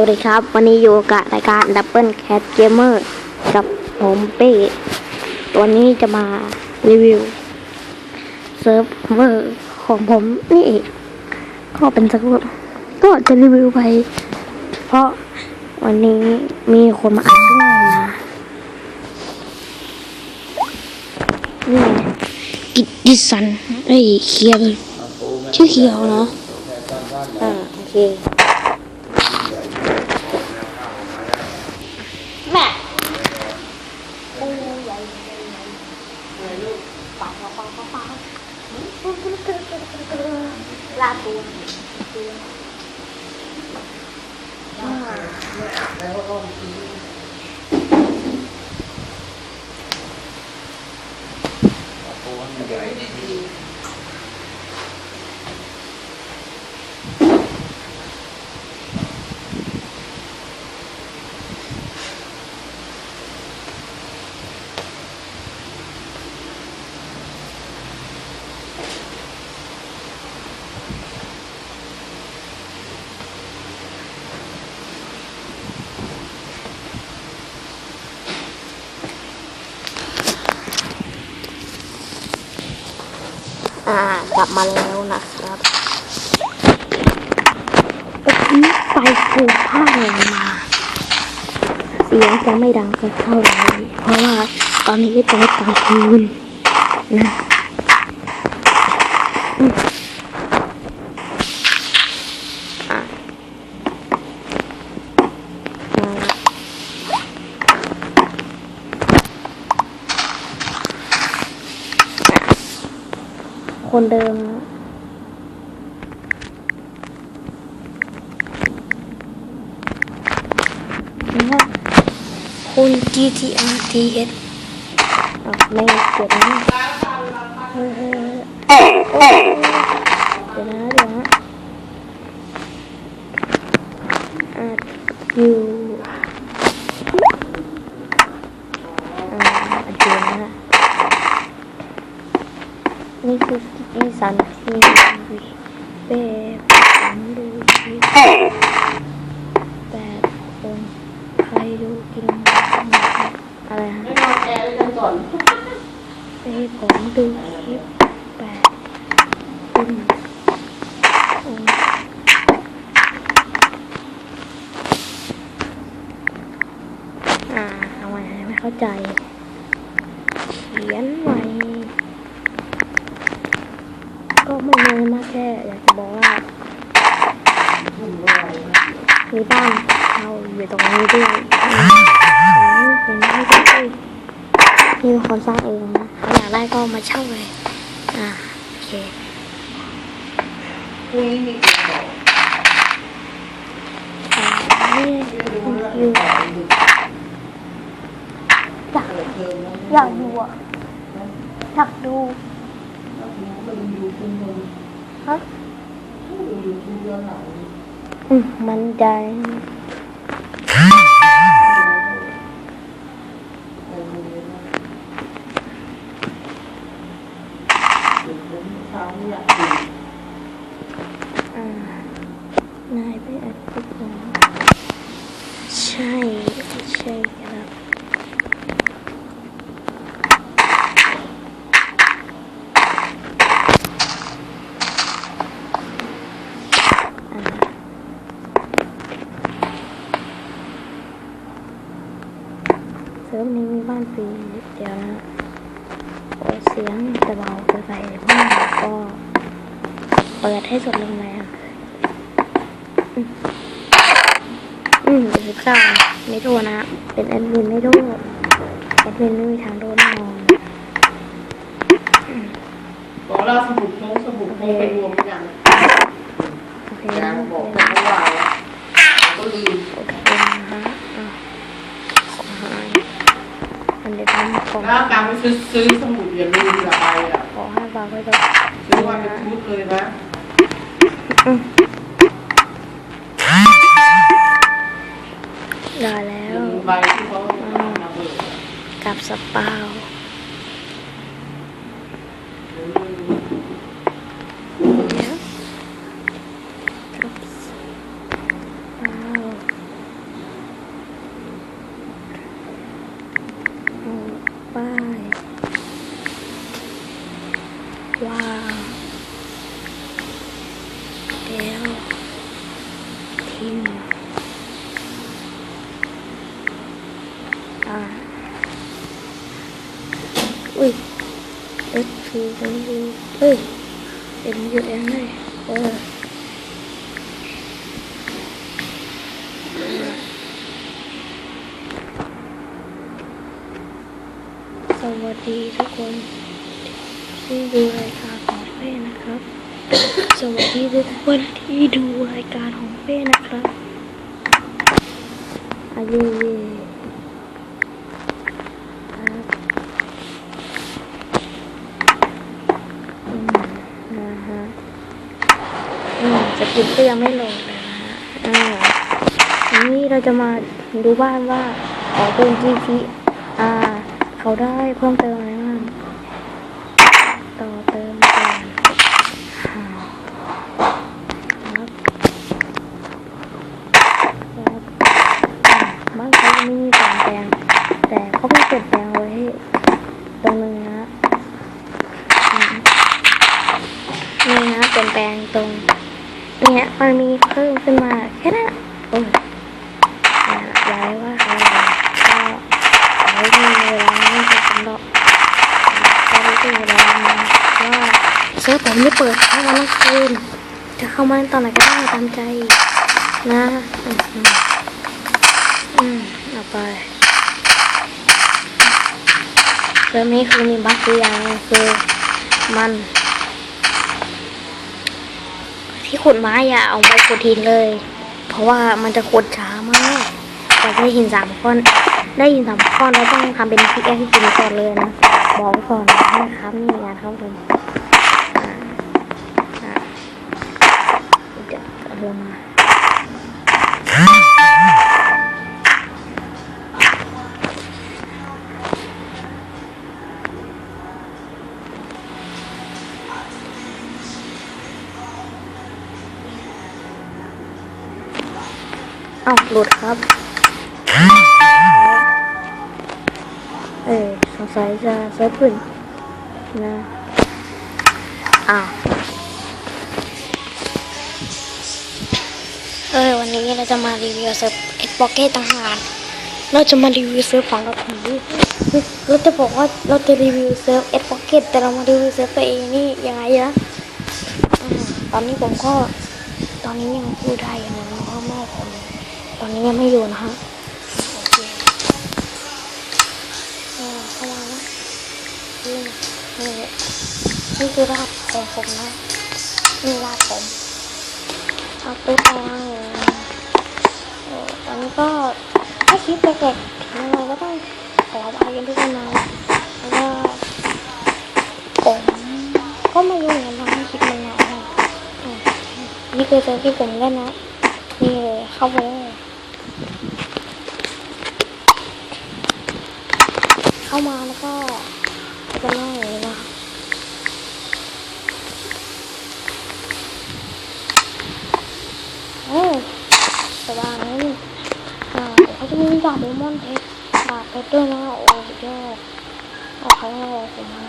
วัสดีครับ วันนี้อยู่กับรายการ Double Cat Gamer กับผมเป้ตัวนี้จะมารีวิวเซิร์ฟเวอร์ของผมนี่เองก็เป็นเซิร์ฟเวอร์ก็จะรีวิวไป เพราะวันนี้มีคนมาอัดด้วยนะนี่กิตติสันเอ้ยเคียวชื่อเคียวเนาะอ่าโอเค อ่ากลั กลับมาแล้วนะครับตอนนี้ไฟฟูผ้าลงมา เสียงจะไม่ดังสักเท่าไหร่เพราะว่าตอนนี้เป็นกลางคืนนะ คนเดิมนะนี่ว่าคุณ GTR TS อะไม่เกิดนะเฮ้ยเฮ้ยเฮ้ยเฮ้ยเดี๋ยวนะเดี๋ยวนะอะอยู่อ่าอันเดียวนะ นี่คือกิ สันทีวีเป้ผมดูคลิปแปดคนใครดูกินอะไรฮะไม่นอนแอร์ด้วยกันก่อนเป้ผมดูคลิปแปดคนโอ้อ่าเอาไว้ไม่เข้าใจ เขียนไว้ ก็ไม่มีอะไรมากแค่อยากจะบอกว่า มีบ้านเราอยู่ตรงนี้ด้วยเห็นไหมด้วยนี่เป็นคนสร้างเองนะอยากได้ก็มาเช่าเลย อ่าโอเคพรุ่งนี้มีกี่บอกอ่านี่อยู่อยากอยากดูอะอยากดูฮะ ดูยูทูบย้อนหลัง อืมมันใจ แต่ดูเลยนะเดี๋ยวผมเช้าไม่อยากดู อ่านายไปอัดคลิปเหรอใช่ ใช่ครับ เซิร์ฟนี้มีบ้านฟรีเดี๋ยวนะโอ้เสียงจะเบาเกินไปมากก็เปิดให้สุดแรงๆอืมอืมสิบเก้าไม่โทษนะ เป็นแอดมินไม่โทษแอดมินไม่มีทางโดนแน่นอนบอกเราสมุดโน้ตสมุดโน้ตไปรวมกันโอเคยันะงโอบอกเคกันเมื่อวานแล้วก็ลืมโอเคนะ อันเดี๋ยวทำของแล้วการไปซื้อซื้อสมุดอย่าลืมละใบอะขอห้าบาทไว้ด้วยซื้อวันเป็นชุดเลยนะอืมได้แล้อย่าวลืมใบที่เขาเอามาเบิกอะกับสปาว อย่าลืม เนี่ยกับสปาว ว้าว แล้วทิมอ่าอุ้ยเอสพีกันดูเฮ้ยเอ็มยูเอ็นเลยเออสวัสดีทุกคน ที่ดูรายการของเป้นะครับ สวัสดีทุกคนที่ดูรายการของเป้นะครับอายุเยครับอืมนะฮะอืมสกิปก็ยังไม่ลงเลยนะฮะอ่าวันนี้เราจะมาดูบ้านว่าของเป็น GT อ่าเขาได้เพิ่มเติมอะไรบ้าง ต่อเติมก่อนครับครับบ้านเขาไม่มีเปลี่ยนแปลง แต่เขาเพิ่งเปลี่ยนแปลงไว้ตรงนึงนะอืมนี่นะเปลี่ยนแปลง ตรงเนี่ยมันมีเพิ่มขึ้นมาแค่นั้นโอ้ยย่าอย่าเลยว่ายก็ไม่มีเวลาไม่เป็นสำหรับก็รู้สึกแล้วนะว่าเซิร์ฟผมไม่เปิดทั้วันทั้งคืนจะเข้ามาตอนไหนก็ได้ตามใจนะอืมอืมเอาไปเซิร์ฟนี้คือมีบั๊กอยู่อย่างหนึ่งคือมัน ที่ ขุดไม้อย่าเอาไปขุดหินเลย เพราะว่ามันจะขุดช้ามากแต่ได้หินสามก้อน ได้หินสามก้อนแล้วต้องทำเป็นพิกแอคที่กินก่อนเลยนะบอกไว้ก่อนนะครับนี่นะครับผมอ่าอ่าเดี๋ยวเอาลงมา เอาหลุดครับ เออสงสัยจะเซิร์ฟขึ้นนะอ้าวเออวันนี้เราจะมารีวิวเซิร์ฟเอ็ดบ็อกเก้ต่างหากเราจะมารีวิวเซิร์ฟของเราผีเราจะบอกว่าเราจะรีวิวเซิร์ฟเอ็ดบ็อกเก้แต่เรามารีวิวเซิร์ฟตัวเองนี่ยังไงนะตอนนี้ผมก็ตอนนี้ยังพูดได้อยู่นะเพราะแม่ผม อนนี้ยังไม่อยู่นะฮะโอเคเออเข้ามานะนี่นี่นี่คือรากของผมนะนี่รากผมเอาตัวไปเออตอนนี้ก็ถ้าคลิปแปลกๆยังไงก็ต้องขออภัยกันทุกคนนะเพราะว่าผมก็ไม่รู้เหมือนกันว่าคลิปมันนานมากอืมนี่คือเซิร์ที่ผมเล่นนะ นี่เลยเข้าไป เข้ามาแล้วก็จะนั่นี้นะเออสว่างนี่อ่าเขาจะมีดาบเดมอนเพชรดาบเพชรด้วยนะโอ้ยยอดเอาเขาให้ผมา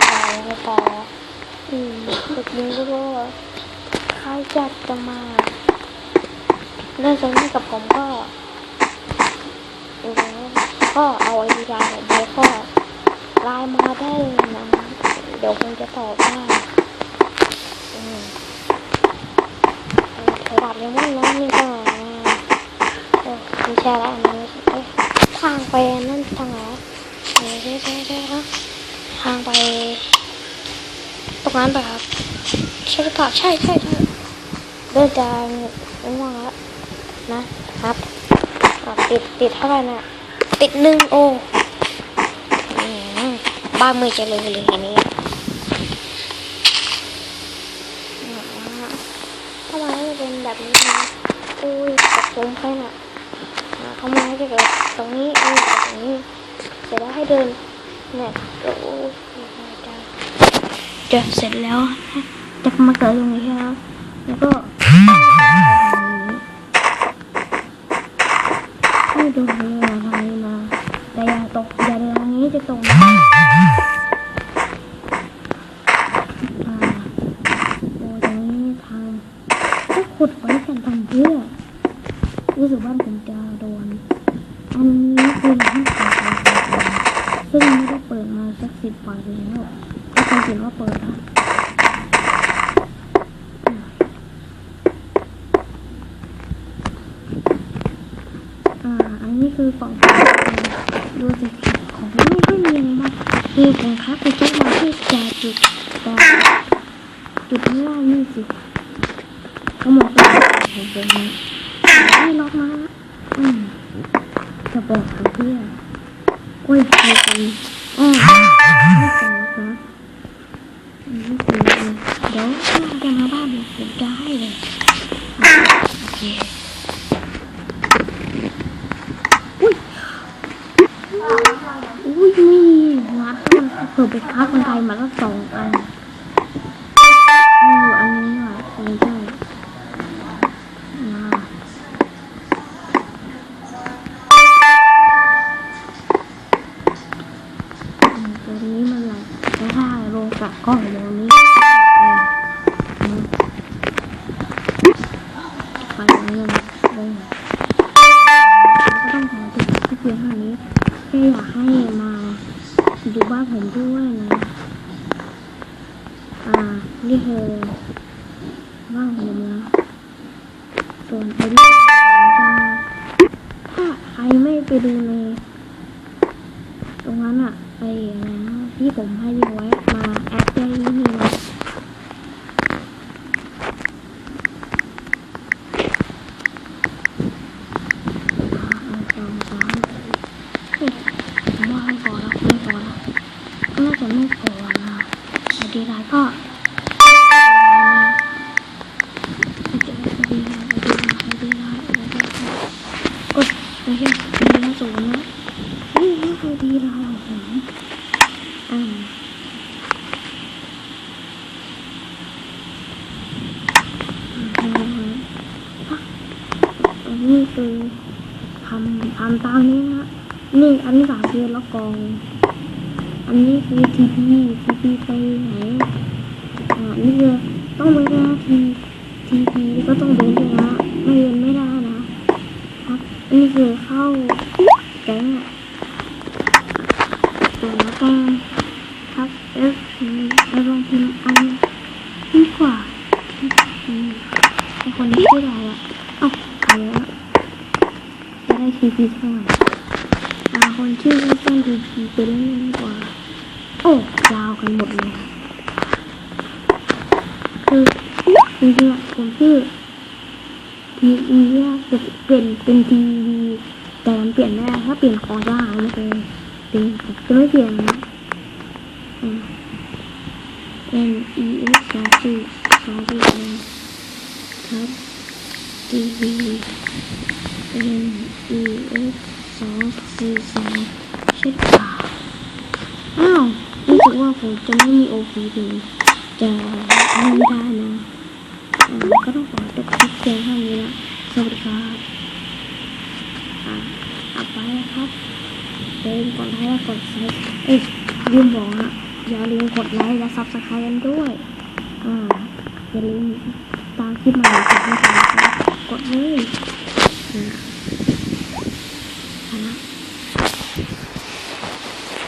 ดาบยังไม่ออืมเด็กนี้ก็ว่าใครจัดจะมาเล่นเซิร์ฟนี้กับผมก็อืม ก็เอาไอเดีไลน์ของเบสก็ไลน์มาได้นะเดี๋ยวคงจะตอบได้อืมเธอดับยังไม่น้องนี่ก็เออไม่ใช่ละอันนี้เอ้ยทางไปนั่นทางไหนเดี๋ยวเดี๋ยวเดี๋ยวเดี๋ยวนะทางไปตรงนั้นไปครับใช่หรือเปล่าใช่ใช่ใช่เดินจะง่วงแล้วนะครับอะติดติดเท่าไหร่น่ะ ติดหนึ่งโออืมบ้ามือจะเลยเลยอันนี้อ่าเข้ามเป็นแบบนี้นะอุ้ยตกลงไปน่ะอ่าเข้ามาให้จะเกิดตรงนี้อุ้ยตรงนี้เสร็จแล้วให้เดินเนี่ยโอ้ยจะเสร็จแล้วจะมาเกิดตรงนี้ครับแล้วก็ นี้จะตรงนะโอ้ตทางก็ขุดไว้กันทำเพื่อรู้สึกว่าผมจะโดน อันนี้คือห้องของซึ่งไม่ได้เปิดมาสักสิบปีแล้วก็จะเห็นว่าเปิด อะอ่าอันนี้คือกล่องดูสิของไม่ค่อยมีอะไรมากคือของครับไปจุดมาที่แจจุดแต่จุดข้างล่านี่สิก็หมดแล้วของผมนะไม่ล็อกมาอืมจะบอกกับเพื่อนโอ้ยใครกันอ๋อไม่เป็นนะคะไม่เป็นเลยเดี๋ยวถ้าจะมาบ้านผมจะให้เลยโอเคอุ้ยอุ้ยนี่งัดมัน เผื่อไปค้าคนไทยมาแล้วสองอัน มให้ลิงไว้ มาแอดได้ที่นี่นะเอาองสามเฮ้ยผมว่าไม่พอแล้วไม่พอแล้วน่จะไม่พอนะไอดีไลน์ก็ไอดีไลน์ไอดีไลน์ไอดีไลน์ไอดีไลน์ไอดีไลน์กดไปเฮ้ยดีไลน์ศูนย์นะนี่คือดีเราของผม นนี้คือทำทำตามนี้นะนี่อันที่สามคือละกอง อันนี้คือทีพีทีพีไปไหนอ่านี่คือต้องเว้นนะทีทีพีก็ต้องเว้นด้วยนะไม่เว้นไม่ได้นะครับนี่คือเข้าแก๊งอะตัวแกง เอฟไปลองพิมพ์อันดีกว่าอืมไอคนนี้ชื่ออะไรอะเอ้าเอาแล้วจะได้ทีพีเท่าไหร่อ่าคนชื่อไม่ต้องทีพีไปเล่นดีกว่า โอ้ยาวกันหมดเลยคือจริงๆอะผมชื่อทีอีนี่จะเปลี่ยนเป็นทีวีแต่มันเปลี่ยนไม่ได้ถ้าเปลี่ยนของจะหายหมดเลยจริงจะไม่เปลี่ยนนะ N E S สองสี่สองสี่ N ครับ D V N E S สองสี่สองใช่เปล่าอ้าวรู้สึกว่าผมจะไม่มี O P ถึงจะไม่ได้นะก็ต้องขอจบคลิปเพียงเท่านี้ละสวัสดีครับอ่าเอาไปครับอย่าลืมกดไลค์และกดซับเอ้ยลืมบอกอะ อย่าลืมกดไลค์และซับสไครต์กันด้วยอ่าอย่าลืมตามคลิปใหม่ของเรานครับกดเลยอ่าเอาละ